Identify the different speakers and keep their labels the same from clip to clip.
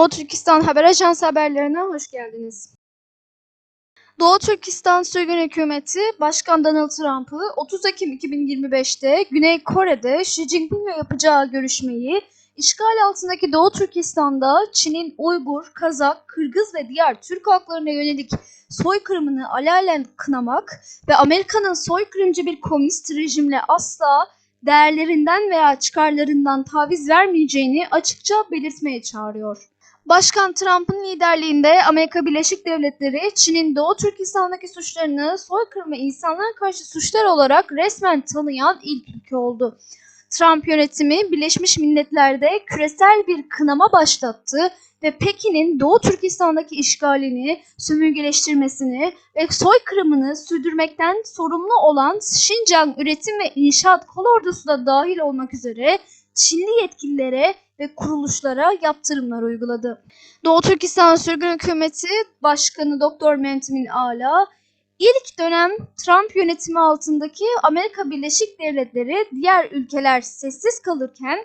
Speaker 1: Doğu Türkistan Haber Ajansı haberlerine hoş geldiniz. Doğu Türkistan Sürgün Hükümeti Başkan Donald Trump'ı 30 Ekim 2025'te Güney Kore'de Xi Jinping'le yapacağı görüşmeyi işgal altındaki Doğu Türkistan'da Çin'in Uygur, Kazak, Kırgız ve diğer Türk halklarına yönelik soykırımını alalen kınamak ve Amerika'nın soykırımcı bir komünist rejimle asla değerlerinden veya çıkarlarından taviz vermeyeceğini açıkça belirtmeye çağırıyor. Başkan Trump'ın liderliğinde Amerika Birleşik Devletleri Çin'in Doğu Türkistan'daki suçlarını soykırım ve insanlığa karşı suçlar olarak resmen tanıyan ilk ülke oldu. Trump yönetimi Birleşmiş Milletler'de küresel bir kınama başlattı ve Pekin'in Doğu Türkistan'daki işgalini, sömürgeleştirmesini ve soykırımını sürdürmekten sorumlu olan Şincan Üretim ve İnşaat Kolordusu da dahil olmak üzere Çinli yetkililere ve kuruluşlara yaptırımlar uyguladı. Doğu Türkistan Sürgün Hükümeti Başkanı Doktor Mentemin Ala, ilk dönem Trump yönetimi altındaki Amerika Birleşik Devletleri diğer ülkeler sessiz kalırken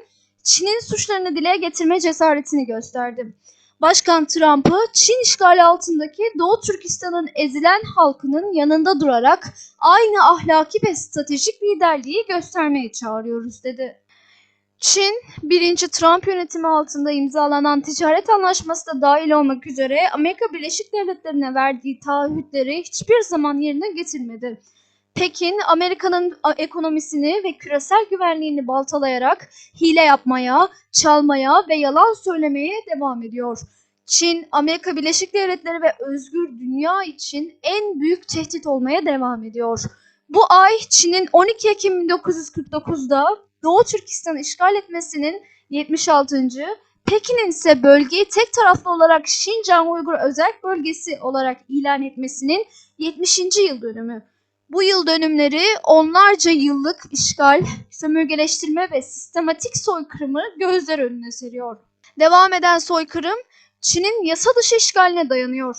Speaker 1: Çin'in suçlarını dile getirme cesaretini gösterdi. Başkan Trump'ı Çin işgali altındaki Doğu Türkistan'ın ezilen halkının yanında durarak aynı ahlaki ve stratejik liderliği göstermeye çağırıyoruz dedi. Çin, birinci Trump yönetimi altında imzalanan ticaret anlaşması da dahil olmak üzere Amerika Birleşik Devletleri'ne verdiği taahhütleri hiçbir zaman yerine getirmedi. Pekin, Amerika'nın ekonomisini ve küresel güvenliğini baltalayarak hile yapmaya, çalmaya ve yalan söylemeye devam ediyor. Çin, Amerika Birleşik Devletleri ve özgür dünya için en büyük tehdit olmaya devam ediyor. Bu ay Çin'in 12 Ekim 1949'da Doğu Türkistan'ı işgal etmesinin 76. Pekin'in ise bölgeyi tek taraflı olarak Şincan Uygur Özel Bölgesi olarak ilan etmesinin 70. yıl dönümü. Bu yıl dönümleri onlarca yıllık işgal, sömürgeleştirme ve sistematik soykırımı gözler önüne seriyor. Devam eden soykırım Çin'in yasa dışı işgaline dayanıyor.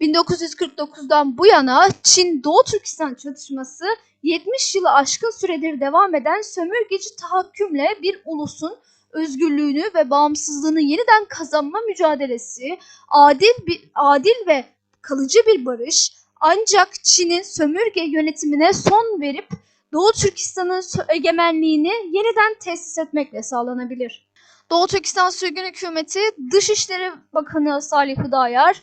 Speaker 1: 1949'dan bu yana Çin Doğu Türkistan çatışması 70 yılı aşkın süredir devam eden sömürgeci tahakkümle bir ulusun özgürlüğünü ve bağımsızlığını yeniden kazanma mücadelesi, adil bir adil ve kalıcı bir barış ancak Çin'in sömürge yönetimine son verip Doğu Türkistan'ın egemenliğini yeniden tesis etmekle sağlanabilir. Doğu Türkistan Sürgün Hükümeti Dışişleri Bakanı Salih Hıdayar,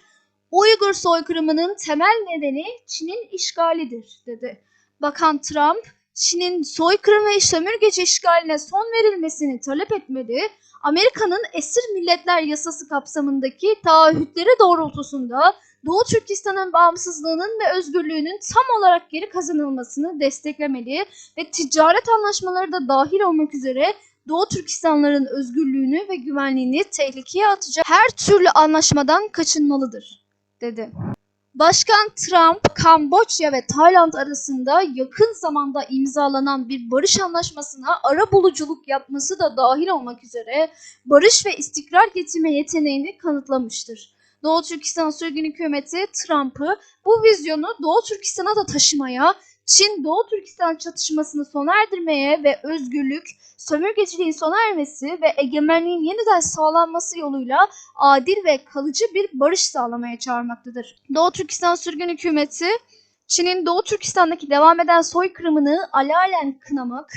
Speaker 1: Uygur soykırımının temel nedeni Çin'in işgalidir dedi. Bakan Trump, Çin'in soykırım ve sömürgeci işgaline son verilmesini talep etmedi. Amerika'nın esir milletler yasası kapsamındaki taahhütleri doğrultusunda Doğu Türkistan'ın bağımsızlığının ve özgürlüğünün tam olarak geri kazanılmasını desteklemeli ve ticaret anlaşmaları da dahil olmak üzere Doğu Türkistanların özgürlüğünü ve güvenliğini tehlikeye atacak her türlü anlaşmadan kaçınmalıdır, dedi. Başkan Trump, Kamboçya ve Tayland arasında yakın zamanda imzalanan bir barış anlaşmasına ara buluculuk yapması da dahil olmak üzere barış ve istikrar getirme yeteneğini kanıtlamıştır. Doğu Türkistan Sürgün Hükümeti Trump'ı bu vizyonu Doğu Türkistan'a da taşımaya, Çin Doğu Türkistan çatışmasını sona erdirmeye ve özgürlük, sömürgeciliğin sona ermesi ve egemenliğin yeniden sağlanması yoluyla adil ve kalıcı bir barış sağlamaya çağırmaktadır. Doğu Türkistan Sürgün Hükümeti, Çin'in Doğu Türkistan'daki devam eden soykırımını alalen kınamak,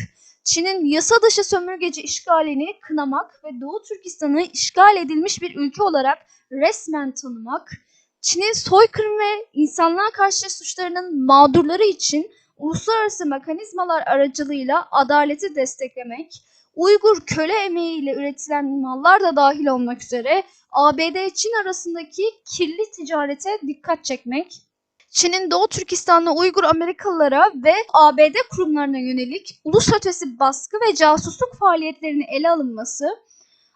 Speaker 1: Çin'in yasa dışı sömürgeci işgalini kınamak ve Doğu Türkistan'ı işgal edilmiş bir ülke olarak resmen tanımak, Çin'in soykırım ve insanlığa karşı suçlarının mağdurları için uluslararası mekanizmalar aracılığıyla adaleti desteklemek, Uygur köle emeğiyle üretilen mallar da dahil olmak üzere ABD-Çin arasındaki kirli ticarete dikkat çekmek, Çin'in Doğu Türkistan'la Uygur Amerikalılara ve ABD kurumlarına yönelik ulus ötesi baskı ve casusluk faaliyetlerini ele alınması,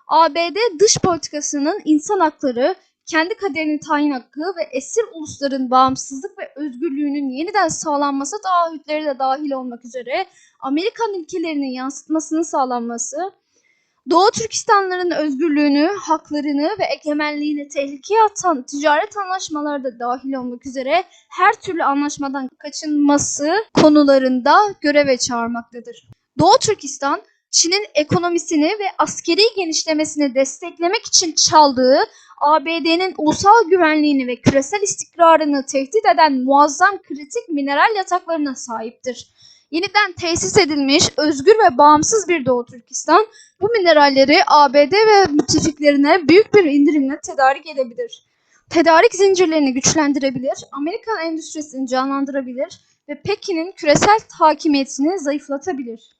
Speaker 1: ABD dış politikasının insan hakları, kendi kaderini tayin hakkı ve esir ulusların bağımsızlık ve özgürlüğünün yeniden sağlanması taahhütleri de dahil olmak üzere Amerikan ilkelerinin yansıtmasının sağlanması, Doğu Türkistanların özgürlüğünü, haklarını ve egemenliğini tehlikeye atan ticaret anlaşmaları da dahil olmak üzere her türlü anlaşmadan kaçınması konularında göreve çağırmaktadır. Doğu Türkistan, Çin'in ekonomisini ve askeri genişlemesini desteklemek için çaldığı ABD'nin ulusal güvenliğini ve küresel istikrarını tehdit eden muazzam kritik mineral yataklarına sahiptir. Yeniden tesis edilmiş, özgür ve bağımsız bir Doğu Türkistan bu mineralleri ABD ve müttefiklerine büyük bir indirimle tedarik edebilir. Tedarik zincirlerini güçlendirebilir, Amerikan endüstrisini canlandırabilir ve Pekin'in küresel hakimiyetini zayıflatabilir.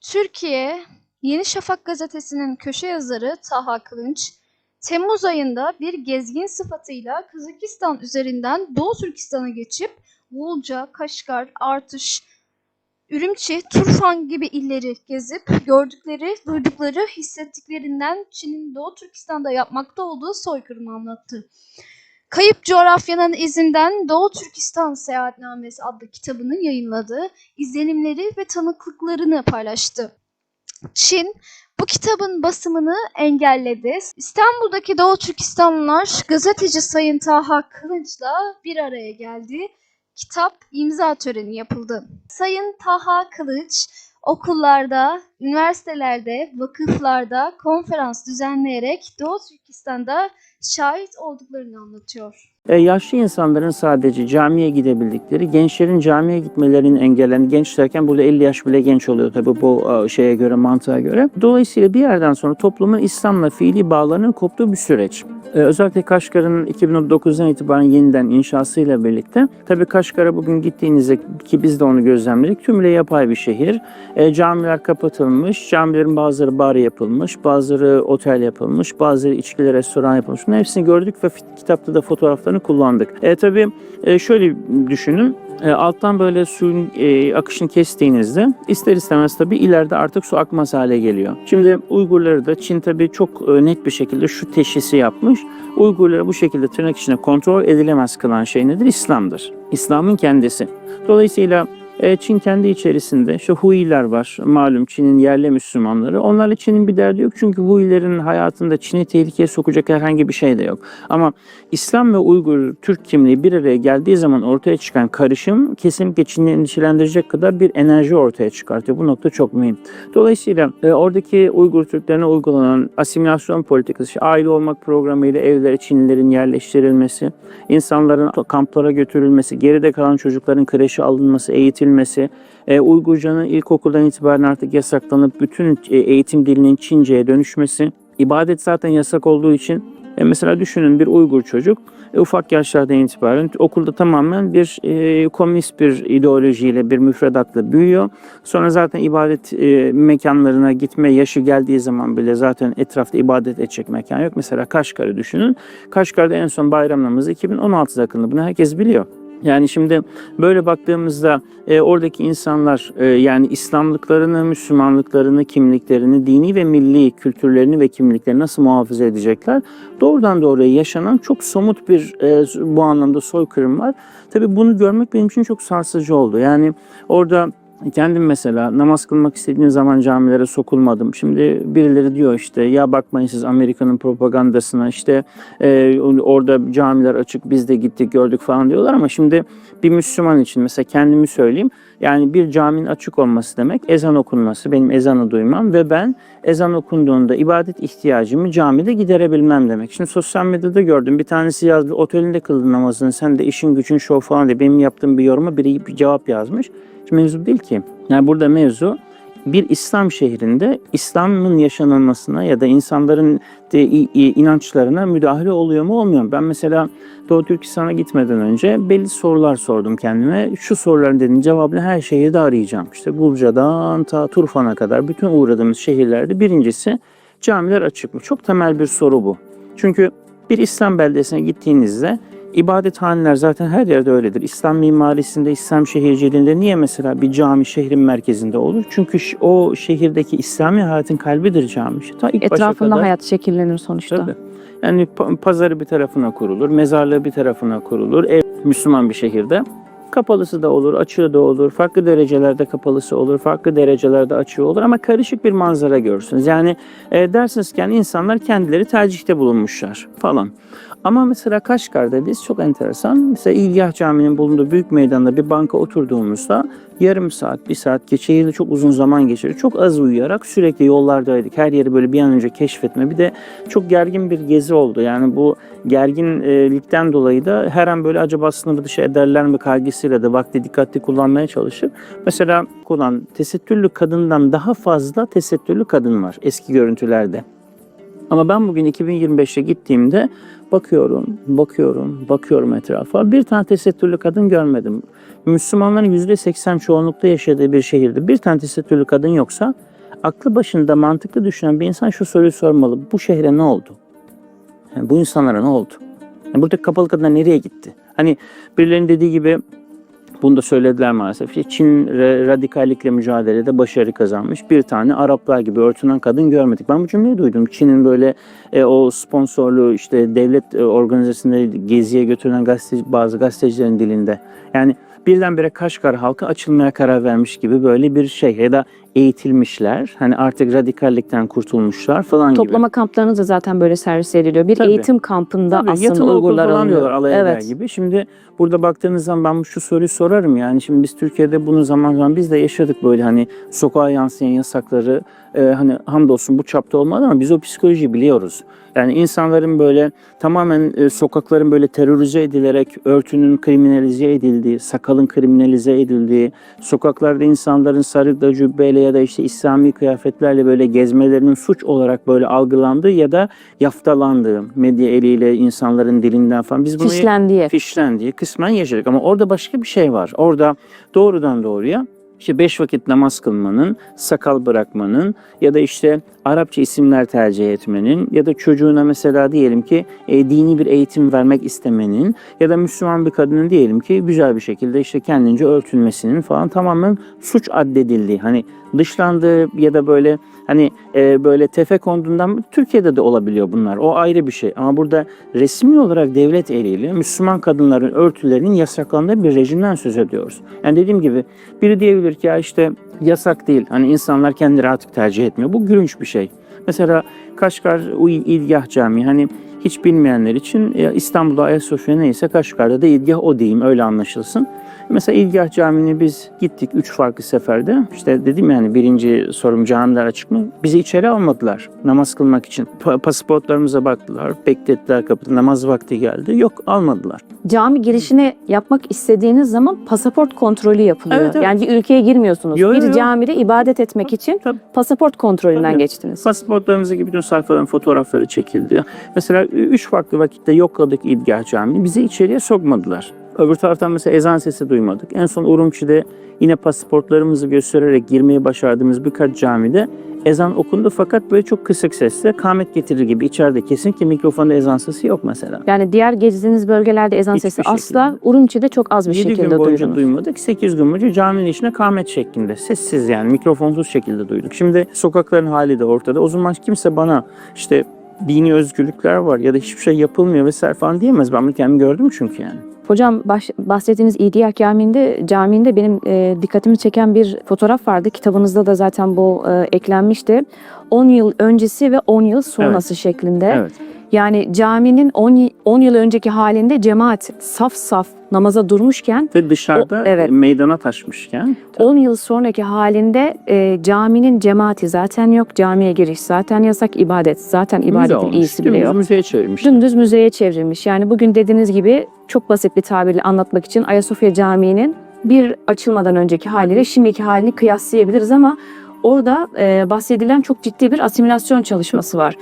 Speaker 1: Türkiye, Yeni Şafak gazetesinin köşe yazarı Taha Kılınç, Temmuz ayında bir gezgin sıfatıyla Kazakistan üzerinden Doğu Türkistan'a geçip Vulca, Kaşgar, Artış, Ürümçi, Turfan gibi illeri gezip gördükleri, duydukları, hissettiklerinden Çin'in Doğu Türkistan'da yapmakta olduğu soykırımı anlattı. Kayıp Coğrafyanın izinden Doğu Türkistan Seyahatnamesi adlı kitabını yayınladı, izlenimleri ve tanıklıklarını paylaştı. Çin bu kitabın basımını engelledi. İstanbul'daki Doğu Türkistanlılar gazeteci Sayın Taha Kılınç'la bir araya geldi. Kitap imza töreni yapıldı. Sayın Taha Kılıç okullarda, üniversitelerde, vakıflarda konferans düzenleyerek Doğu Türkistan'da şahit olduklarını anlatıyor.
Speaker 2: E, yaşlı insanların sadece camiye gidebildikleri, gençlerin camiye gitmelerinin engellerini, genç derken burada 50 yaş bile genç oluyor tabii bu e, şeye göre, mantığa göre. Dolayısıyla bir yerden sonra toplumun İslam'la fiili bağlarının koptuğu bir süreç. E, özellikle Kaşgar'ın 2009'dan itibaren yeniden inşasıyla birlikte, tabii Kaşgar'a bugün gittiğinizde ki biz de onu gözlemledik, tümüyle yapay bir şehir. E, camiler kapatılmış, camilerin bazıları bar yapılmış, bazıları otel yapılmış, bazıları içkili restoran yapılmış. Bunların hepsini gördük ve kitapta da fotoğraflarını kullandık. E, tabii e, şöyle düşünün, e, alttan böyle suyun e, akışını kestiğinizde ister istemez tabii ileride artık su akmaz hale geliyor. Şimdi Uygurları da Çin tabii çok e, net bir şekilde şu teşhisi yapmış. Uygurları bu şekilde tırnak içinde kontrol edilemez kılan şey nedir? İslam'dır. İslam'ın kendisi. Dolayısıyla Çin kendi içerisinde şu Huiler var. Malum Çin'in yerli Müslümanları. Onlarla Çin'in bir derdi yok. Çünkü Huilerin hayatında Çin'i tehlikeye sokacak herhangi bir şey de yok. Ama İslam ve Uygur Türk kimliği bir araya geldiği zaman ortaya çıkan karışım kesinlikle Çin'i endişelendirecek kadar bir enerji ortaya çıkartıyor. Bu nokta çok mühim. Dolayısıyla e, oradaki Uygur Türklerine uygulanan asimilasyon politikası, işte aile olmak programıyla evlere Çinlilerin yerleştirilmesi, insanların kamplara götürülmesi, geride kalan çocukların kreşe alınması, eğitilmesi, e, Uygurcanın ilkokuldan itibaren artık yasaklanıp bütün e, eğitim dilinin Çince'ye dönüşmesi, ibadet zaten yasak olduğu için e, mesela düşünün bir Uygur çocuk e, ufak yaşlardan itibaren okulda tamamen bir e, komünist bir ideolojiyle, bir müfredatla büyüyor. Sonra zaten ibadet e, mekanlarına gitme yaşı geldiği zaman bile zaten etrafta ibadet edecek mekan yok. Mesela Kaşgar'ı düşünün. Kaşgar'da en son bayram namazı 2016'da kılındı. Bunu herkes biliyor. Yani şimdi böyle baktığımızda e, oradaki insanlar e, yani İslamlıklarını, Müslümanlıklarını, kimliklerini, dini ve milli kültürlerini ve kimliklerini nasıl muhafaza edecekler? Doğrudan doğruya yaşanan çok somut bir e, bu anlamda soykırım var. Tabii bunu görmek benim için çok sarsıcı oldu. Yani orada Kendim mesela namaz kılmak istediğim zaman camilere sokulmadım. Şimdi birileri diyor işte ya bakmayın siz Amerika'nın propagandasına işte e, orada camiler açık biz de gittik gördük falan diyorlar ama şimdi bir Müslüman için mesela kendimi söyleyeyim. Yani bir caminin açık olması demek ezan okunması, benim ezanı duymam ve ben ezan okunduğunda ibadet ihtiyacımı camide giderebilmem demek. Şimdi sosyal medyada gördüm bir tanesi yazdı otelinde kıldın namazını sen de işin gücün şov falan diye benim yaptığım bir yoruma biri bir cevap yazmış. Şimdi mevzu değil ki. Yani burada mevzu bir İslam şehrinde İslam'ın yaşanılmasına ya da insanların de, inançlarına müdahale oluyor mu olmuyor mu? Ben mesela Doğu Türkistan'a gitmeden önce belli sorular sordum kendime. Şu soruların dedim cevabını her şehirde arayacağım. İşte Bulca'dan ta Turfan'a kadar bütün uğradığımız şehirlerde birincisi camiler açık mı? Çok temel bir soru bu. Çünkü bir İslam beldesine gittiğinizde İbadethaneler zaten her yerde öyledir. İslam mimarisinde, İslam şehirciliğinde niye mesela bir cami şehrin merkezinde olur? Çünkü o şehirdeki İslami hayatın kalbidir cami. Ta ilk
Speaker 3: Etrafında
Speaker 2: kadar-
Speaker 3: hayat şekillenir sonuçta.
Speaker 2: Tabii. Yani pa- pazarı bir tarafına kurulur, mezarlığı bir tarafına kurulur. Ev Müslüman bir şehirde. Kapalısı da olur, açığı da olur. Farklı derecelerde kapalısı olur, farklı derecelerde açığı olur ama karışık bir manzara görürsünüz. Yani e, dersiniz ki yani insanlar kendileri tercihte bulunmuşlar falan. Ama mesela Kaşgar'da biz çok enteresan. Mesela İlgah Camii'nin bulunduğu büyük meydanda bir banka oturduğumuzda yarım saat, bir saat geçirdi. Çok uzun zaman geçirdi. Çok az uyuyarak sürekli yollardaydık. Her yeri böyle bir an önce keşfetme. Bir de çok gergin bir gezi oldu. Yani bu gerginlikten dolayı da her an böyle acaba sınırı dışı ederler mi kaygısıyla da vakti dikkatli kullanmaya çalışıp mesela kullan tesettürlü kadından daha fazla tesettürlü kadın var eski görüntülerde. Ama ben bugün 2025'e gittiğimde bakıyorum, bakıyorum, bakıyorum etrafa. Bir tane tesettürlü kadın görmedim. Müslümanların %80 çoğunlukta yaşadığı bir şehirde bir tane tesettürlü kadın yoksa aklı başında mantıklı düşünen bir insan şu soruyu sormalı. Bu şehre ne oldu? Yani bu insanlara ne oldu? Yani buradaki kapalı kadınlar nereye gitti? Hani birilerinin dediği gibi bunu da söylediler maalesef. İşte Çin radikallikle mücadelede başarı kazanmış. Bir tane Araplar gibi örtünen kadın görmedik. Ben bu cümleyi duydum. Çin'in böyle e, o sponsorlu işte devlet e, organizasyonları geziye götürülen gazeteci, bazı gazetecilerin dilinde. Yani birdenbire Kaşgar halkı açılmaya karar vermiş gibi böyle bir şey ya da eğitilmişler. Hani artık radikallikten kurtulmuşlar falan gibi.
Speaker 3: Toplama kamplarınız da zaten böyle servis ediliyor. Bir
Speaker 2: Tabii.
Speaker 3: eğitim kampında
Speaker 2: Tabii,
Speaker 3: aslında Uygurlar alınıyor.
Speaker 2: diyorlar alay
Speaker 3: Evet.
Speaker 2: gibi. Şimdi burada baktığınız zaman ben şu soruyu sorarım yani şimdi biz Türkiye'de bunu zaman zaman biz de yaşadık böyle hani sokağa yansıyan yasakları e, hani hamdolsun bu çapta olmadı ama biz o psikolojiyi biliyoruz. Yani insanların böyle tamamen e, sokakların böyle terörize edilerek örtünün kriminalize edildiği, sakalın kriminalize edildiği, sokaklarda insanların sarıkla cübbeyle ya da işte İslami kıyafetlerle böyle gezmelerinin suç olarak böyle algılandığı ya da yaftalandığı medya eliyle insanların dilinden falan biz bunu
Speaker 3: Fişlendiği.
Speaker 2: fişlendiği kısmen yaşadık ama orada başka bir şey var. Orada doğrudan doğruya işte beş vakit namaz kılmanın, sakal bırakmanın ya da işte Arapça isimler tercih etmenin ya da çocuğuna mesela diyelim ki e, dini bir eğitim vermek istemenin ya da Müslüman bir kadının diyelim ki güzel bir şekilde işte kendince örtünmesinin falan tamamen suç addedildiği hani dışlandığı ya da böyle hani e, böyle tefe konduğundan Türkiye'de de olabiliyor bunlar. O ayrı bir şey. Ama burada resmi olarak devlet eliyle Müslüman kadınların örtülerinin yasaklandığı bir rejimden söz ediyoruz. Yani dediğim gibi biri diyebilir ki ya işte yasak değil. Hani insanlar kendileri artık tercih etmiyor. Bu gülünç bir şey. Mesela Kaşgar İlgah Camii hani hiç bilmeyenler için İstanbul'da Ayasofya neyse Kaşgar'da da İlgah o diyeyim öyle anlaşılsın. Mesela İlgah Camii'ne biz gittik üç farklı seferde. İşte dedim yani birinci sorum camiler açık mı? Bizi içeri almadılar namaz kılmak için. Pa- pasaportlarımıza baktılar, beklettiler kapıda. Namaz vakti geldi. Yok almadılar.
Speaker 3: Cami girişine yapmak istediğiniz zaman pasaport kontrolü yapılıyor.
Speaker 2: Evet, evet.
Speaker 3: Yani bir ülkeye girmiyorsunuz.
Speaker 2: Yo, yo,
Speaker 3: bir
Speaker 2: yo.
Speaker 3: camide ibadet etmek için
Speaker 2: Tabii.
Speaker 3: pasaport kontrolünden
Speaker 2: Tabii.
Speaker 3: geçtiniz.
Speaker 2: Pasaportlarımızdaki bütün sayfaların fotoğrafları çekildi. Mesela üç farklı vakitte yokladık İlgah Camii'ni. Bizi içeriye sokmadılar. Öbür taraftan mesela ezan sesi duymadık. En son Urumçi'de yine pasaportlarımızı göstererek girmeyi başardığımız birkaç camide ezan okundu fakat böyle çok kısık sesle kamet getirir gibi içeride kesinlikle mikrofonda ezan sesi yok mesela.
Speaker 3: Yani diğer gezdiğiniz bölgelerde ezan
Speaker 2: Hiçbir
Speaker 3: sesi
Speaker 2: şekilde.
Speaker 3: asla Urumçi'de çok az bir
Speaker 2: 7
Speaker 3: şekilde
Speaker 2: gün boyunca
Speaker 3: duydunuz.
Speaker 2: duymadık. 8 gün boyunca caminin içine kamet şeklinde. Sessiz yani mikrofonsuz şekilde duyduk. Şimdi sokakların hali de ortada. O zaman kimse bana işte dini özgürlükler var ya da hiçbir şey yapılmıyor vesaire falan diyemez. Ben bunu kendim gördüm çünkü yani.
Speaker 3: Hocam baş- bahsettiğiniz İdiyah Camii'nde, camiinde benim e, dikkatimi çeken bir fotoğraf vardı. Kitabınızda da zaten bu e, eklenmişti. 10 yıl öncesi ve 10 yıl sonrası şeklinde.
Speaker 2: Evet.
Speaker 3: Yani caminin 10, y- 10 yıl önceki halinde cemaat saf saf namaza durmuşken
Speaker 2: Ve dışarıda
Speaker 3: O- evet.
Speaker 2: meydana taşmışken
Speaker 3: 10 yıl sonraki halinde e, caminin cemaati zaten yok. Camiye giriş zaten yasak. ibadet zaten
Speaker 2: müze
Speaker 3: ibadetin
Speaker 2: olmuş.
Speaker 3: iyisi bile yok.
Speaker 2: müzeye çevirmiş.
Speaker 3: Dümdüz müzeye çevrilmiş. Yani bugün dediğiniz gibi çok basit bir tabirle anlatmak için Ayasofya Camii'nin bir açılmadan önceki haliyle şimdiki halini kıyaslayabiliriz ama orada e, bahsedilen çok ciddi bir asimilasyon çalışması var.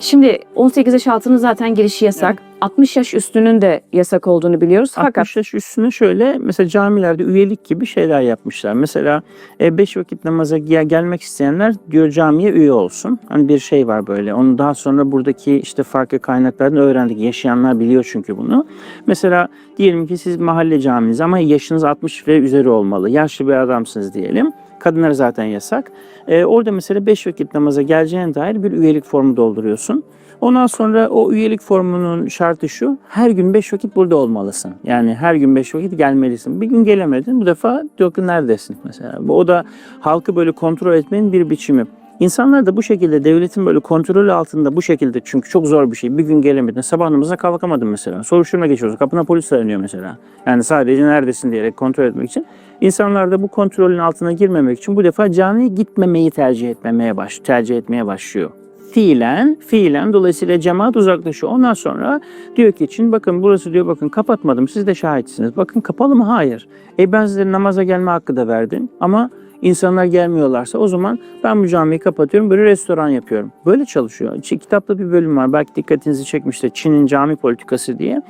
Speaker 3: Şimdi 18 yaş altının zaten girişi yasak. 60 yaş üstünün de yasak olduğunu biliyoruz. Fakat
Speaker 2: 60 yaş üstüne şöyle mesela camilerde üyelik gibi şeyler yapmışlar. Mesela 5 vakit namaza gel- gelmek isteyenler diyor camiye üye olsun. Hani bir şey var böyle. Onu daha sonra buradaki işte farklı kaynaklardan öğrendik. Yaşayanlar biliyor çünkü bunu. Mesela diyelim ki siz mahalle caminiz ama yaşınız 60 ve üzeri olmalı. Yaşlı bir adamsınız diyelim. Kadınlara zaten yasak. Ee, orada mesela 5 vakit namaza geleceğine dair bir üyelik formu dolduruyorsun. Ondan sonra o üyelik formunun şartı şu. Her gün 5 vakit burada olmalısın. Yani her gün 5 vakit gelmelisin. Bir gün gelemedin. Bu defa diyor ki neredesin mesela. O da halkı böyle kontrol etmenin bir biçimi. İnsanlar da bu şekilde devletin böyle kontrolü altında bu şekilde çünkü çok zor bir şey. Bir gün gelemedin. Sabah namazına kalkamadın mesela. Soruşturma geçiyoruz. Kapına polis aranıyor mesela. Yani sadece neredesin diyerek kontrol etmek için. İnsanlar da bu kontrolün altına girmemek için bu defa camiye gitmemeyi tercih etmemeye baş, tercih etmeye başlıyor. Fiilen, fiilen dolayısıyla cemaat uzaklaşıyor. Ondan sonra diyor ki Çin bakın burası diyor bakın kapatmadım siz de şahitsiniz. Bakın kapalı mı? Hayır. E ben size namaza gelme hakkı da verdim ama insanlar gelmiyorlarsa o zaman ben bu camiyi kapatıyorum böyle restoran yapıyorum. Böyle çalışıyor. Kitapta bir bölüm var belki dikkatinizi çekmiştir Çin'in cami politikası diye.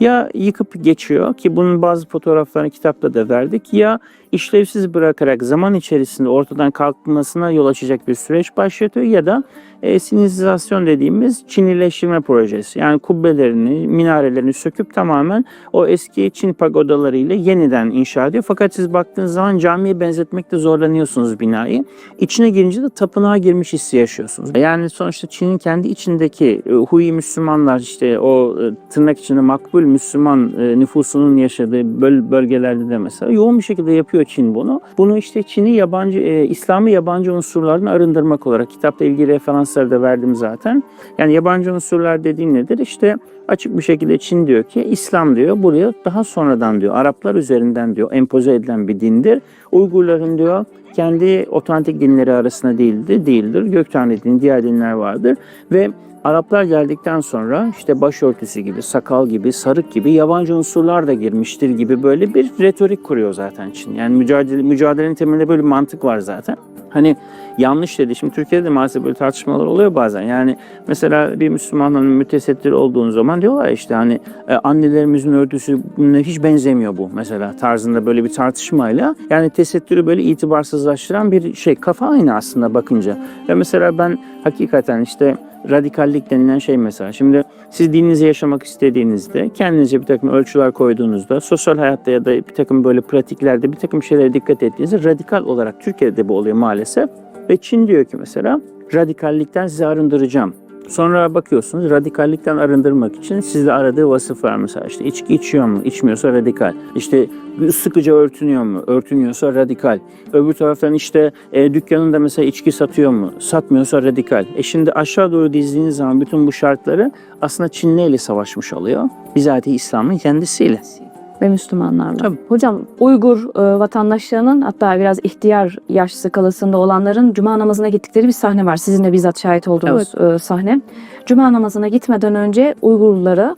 Speaker 2: Ya yıkıp geçiyor ki bunun bazı fotoğraflarını kitapta da verdik ya işlevsiz bırakarak zaman içerisinde ortadan kalkmasına yol açacak bir süreç başlatıyor ya da e, sinizasyon dediğimiz Çinileştirme projesi. Yani kubbelerini, minarelerini söküp tamamen o eski Çin pagodalarıyla yeniden inşa ediyor. Fakat siz baktığınız zaman camiye benzetmekte zorlanıyorsunuz binayı. İçine girince de tapınağa girmiş hissi yaşıyorsunuz. Yani sonuçta Çin'in kendi içindeki e, Hui Müslümanlar işte o e, tırnak içinde makbul Müslüman e, nüfusunun yaşadığı böl- bölgelerde de mesela yoğun bir şekilde yapıyor Çin bunu. Bunu işte Çin'i yabancı, e, İslam'ı yabancı unsurlardan arındırmak olarak kitapta ilgili referansları da verdim zaten. Yani yabancı unsurlar dediğin nedir? İşte açık bir şekilde Çin diyor ki İslam diyor buraya daha sonradan diyor Araplar üzerinden diyor empoze edilen bir dindir. Uygurların diyor kendi otantik dinleri arasında değildir, değildir. Göktane dini, diğer dinler vardır ve Araplar geldikten sonra işte başörtüsü gibi, sakal gibi, sarık gibi yabancı unsurlar da girmiştir gibi böyle bir retorik kuruyor zaten Çin. Yani mücadele, mücadelenin temelinde böyle bir mantık var zaten. Hani yanlış dedi. Şimdi Türkiye'de de maalesef böyle tartışmalar oluyor bazen. Yani mesela bir Müslümanın mütesettir olduğun zaman diyorlar işte hani e, annelerimizin örtüsüne hiç benzemiyor bu mesela tarzında böyle bir tartışmayla. Yani tesettürü böyle itibarsızlaştıran bir şey. Kafa aynı aslında bakınca. Ve mesela ben hakikaten işte radikallik denilen şey mesela. Şimdi siz dininizi yaşamak istediğinizde kendinize bir takım ölçüler koyduğunuzda sosyal hayatta ya da bir takım böyle pratiklerde bir takım şeylere dikkat ettiğinizde radikal olarak Türkiye'de bu oluyor maalesef. Ve Çin diyor ki mesela radikallikten sizi arındıracağım. Sonra bakıyorsunuz radikallikten arındırmak için sizde aradığı vasıf var mesela işte içki içiyor mu? İçmiyorsa radikal. İşte sıkıca örtünüyor mu? Örtünüyorsa radikal. Öbür taraftan işte e, dükkanında mesela içki satıyor mu? Satmıyorsa radikal. E şimdi aşağı doğru dizdiğiniz zaman bütün bu şartları aslında Çin neyle savaşmış oluyor? Bizatihi İslam'ın kendisiyle.
Speaker 3: Ve Müslümanlarla.
Speaker 2: Tabii.
Speaker 3: Hocam Uygur e, vatandaşlarının hatta biraz ihtiyar yaş skalasında olanların cuma namazına gittikleri bir sahne var. Sizin de bizzat şahit olduğunuz e, sahne. Cuma namazına gitmeden önce Uygurlara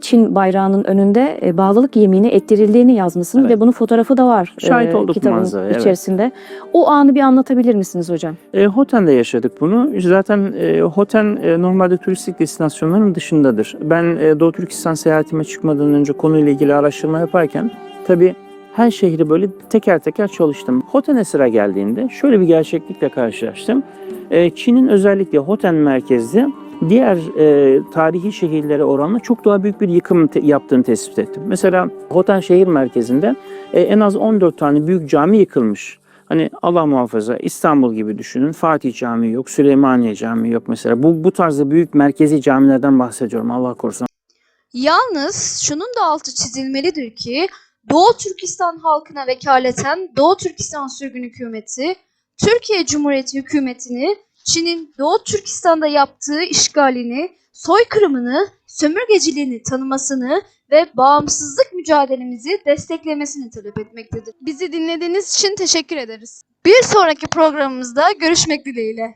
Speaker 3: Çin bayrağının önünde e, bağlılık yemini ettirildiğini yazmışsınız
Speaker 2: Evet.
Speaker 3: ve bunun fotoğrafı da var
Speaker 2: Şahit olduk
Speaker 3: kitabın
Speaker 2: manzaraya, evet.
Speaker 3: içerisinde. O anı bir anlatabilir misiniz hocam?
Speaker 2: E, Hoten'de yaşadık bunu. Zaten e, Hoten e, normalde turistik destinasyonların dışındadır. Ben e, Doğu Türkistan seyahatime çıkmadan önce konuyla ilgili araştırma yaparken tabii her şehri böyle teker teker çalıştım. Hoten'e sıra geldiğinde şöyle bir gerçeklikle karşılaştım. E, Çin'in özellikle Hoten merkezli diğer e, tarihi şehirlere oranla çok daha büyük bir yıkım te- yaptığını tespit ettim. Mesela Hoten şehir merkezinde e, en az 14 tane büyük cami yıkılmış. Hani Allah muhafaza İstanbul gibi düşünün. Fatih Camii yok, Süleymaniye Camii yok mesela. Bu bu tarzda büyük merkezi camilerden bahsediyorum Allah korusun.
Speaker 1: Yalnız şunun da altı çizilmelidir ki Doğu Türkistan halkına vekaleten Doğu Türkistan sürgün hükümeti Türkiye Cumhuriyeti hükümetini Çin'in Doğu Türkistan'da yaptığı işgalini, soykırımını, sömürgeciliğini tanımasını ve bağımsızlık mücadelemizi desteklemesini talep etmektedir. Bizi dinlediğiniz için teşekkür ederiz. Bir sonraki programımızda görüşmek dileğiyle.